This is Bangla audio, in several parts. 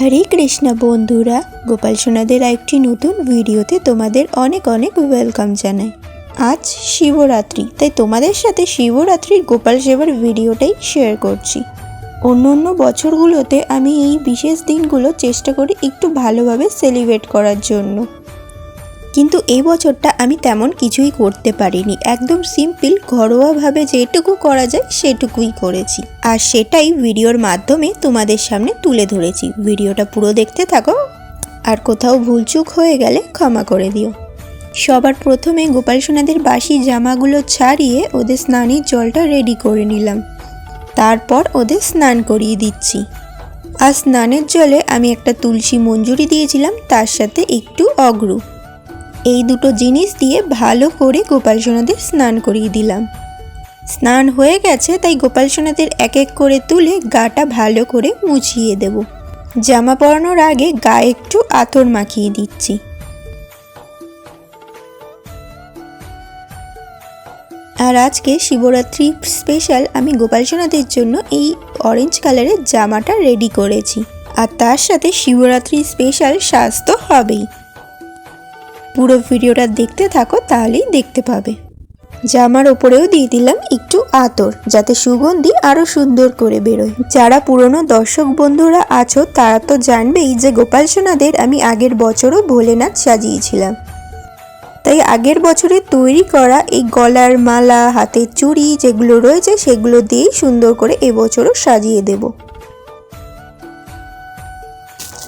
হরে কৃষ্ণ বন্ধুরা, গোপাল সোনাদের একটি নতুন ভিডিওতে তোমাদের অনেক অনেক ওয়েলকাম জানাই। আজ শিবরাত্রি, তাই তোমাদের সাথে শিবরাত্রির গোপাল সেবার ভিডিওটাই শেয়ার করছি। অন্য অন্য বছরগুলোতে আমি এই বিশেষ দিনগুলো চেষ্টা করি একটু ভালোভাবে সেলিব্রেট করার জন্য। কিন্তু এই বছরটা আমি তেমন কিছুই করতে পারিনি। একদম সিম্পল, ঘরোয়াভাবে যেটুকু করা যায় সেটুকুই করেছি। আর সেটাই ভিডিওর মাধ্যমে তোমাদের সামনে তুলে ধরেছি। ভিডিওটা পুরো দেখতে থাকো। আর কোথাও ভুলচুক হয়ে গেলে ক্ষমা করে দিও। সবার প্রথমে গোপাল সোনাদের বাসি জামাগুলো ছাড়িয়ে ওদের স্নানের জলটা রেডি করে নিলাম। তারপর ওদের স্নান করিয়ে দিচ্ছি। আর স্নানের জলে আমি একটা তুলসী মঞ্জুরি দিয়েছিলাম, তার সাথে একটু অগ্রু। এই দুটো জিনিস দিয়ে ভালো করে গোপাল সোনাদের স্নান করিয়ে দিলাম। স্নান হয়ে গেছে, তাই গোপাল সোনাদের এক এক করে তুলে গাটা ভালো করে মুছিয়ে দেব। জামা পরানোর আগে গায়ে একটু আতর মাখিয়ে দিচ্ছি। আর আজকে শিবরাত্রি স্পেশাল আমি গোপাল সোনাদের জন্য এই অরেঞ্জ কালারের জামাটা রেডি করেছি। আর তার সাথে শিবরাত্রি স্পেশাল তো হবেই। পুরো ভিডিওটা দেখতে থাকো, তাহলেই দেখতে পাবে। জামার ওপরেও দিয়ে দিলাম একটু আতর, যাতে সুগন্ধি আরও সুন্দর করে বেরোয়। যারা পুরনো দর্শক বন্ধুরা আছো, তারা তো জানবেই যে গোপাল সোনাদের আমি আগের বছরও ভোলেনাথ সাজিয়েছিলাম। তাই আগের বছরে তৈরি করা এই গলার মালা, হাতের চুড়ি যেগুলো রয়েছে, সেগুলো দিয়েই সুন্দর করে এবছরও সাজিয়ে দেবো।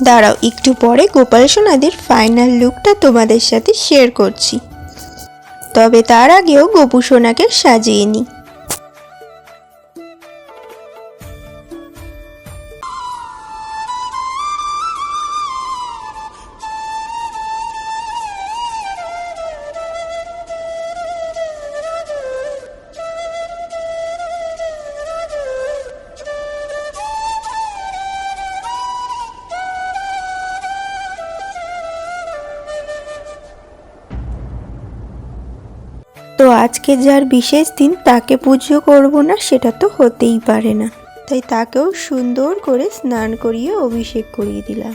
দাঁড়াও, একটু পরে গোপাল সোনাদের ফাইনাল লুকটা তোমাদের সাথে শেয়ার করছি। তবে তার আগেও গোপু সোনাকে সাজিয়ে নিই। তো আজকে যার বিশেষ দিন তাকে পুজো করব না, সেটা তো হতেই পারে না। তাই তাকেও সুন্দর করে স্নান করিয়ে অভিষেক করিয়ে দিলাম।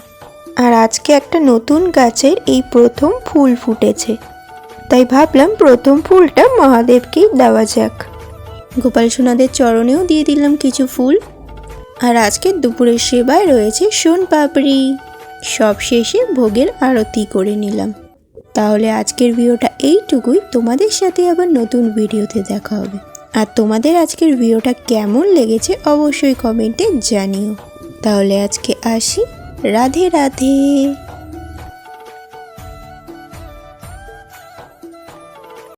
আর আজকে একটা নতুন গাছের এই প্রথম ফুল ফুটেছে। তাই ভাবলাম প্রথম ফুলটা মহাদেবকেই দেওয়া যাক। গোপাল সোনাদের চরণেও দিয়ে দিলাম কিছু ফুল। আর আজকে দুপুরের সেবায় রয়েছে সোন পাপড়ি সব শেষে ভোগের আরতি করে নিলাম। তাহলে আজকের ভিডিওটা এইটুকুই। তোমাদের সাথে আবার নতুন ভিডিওতে দেখা হবে। আর তোমাদের আজকের ভিডিওটা কেমন লেগেছে অবশ্যই কমেন্টে জানিও। তাহলে আজকে আসি। রাধে রাধে।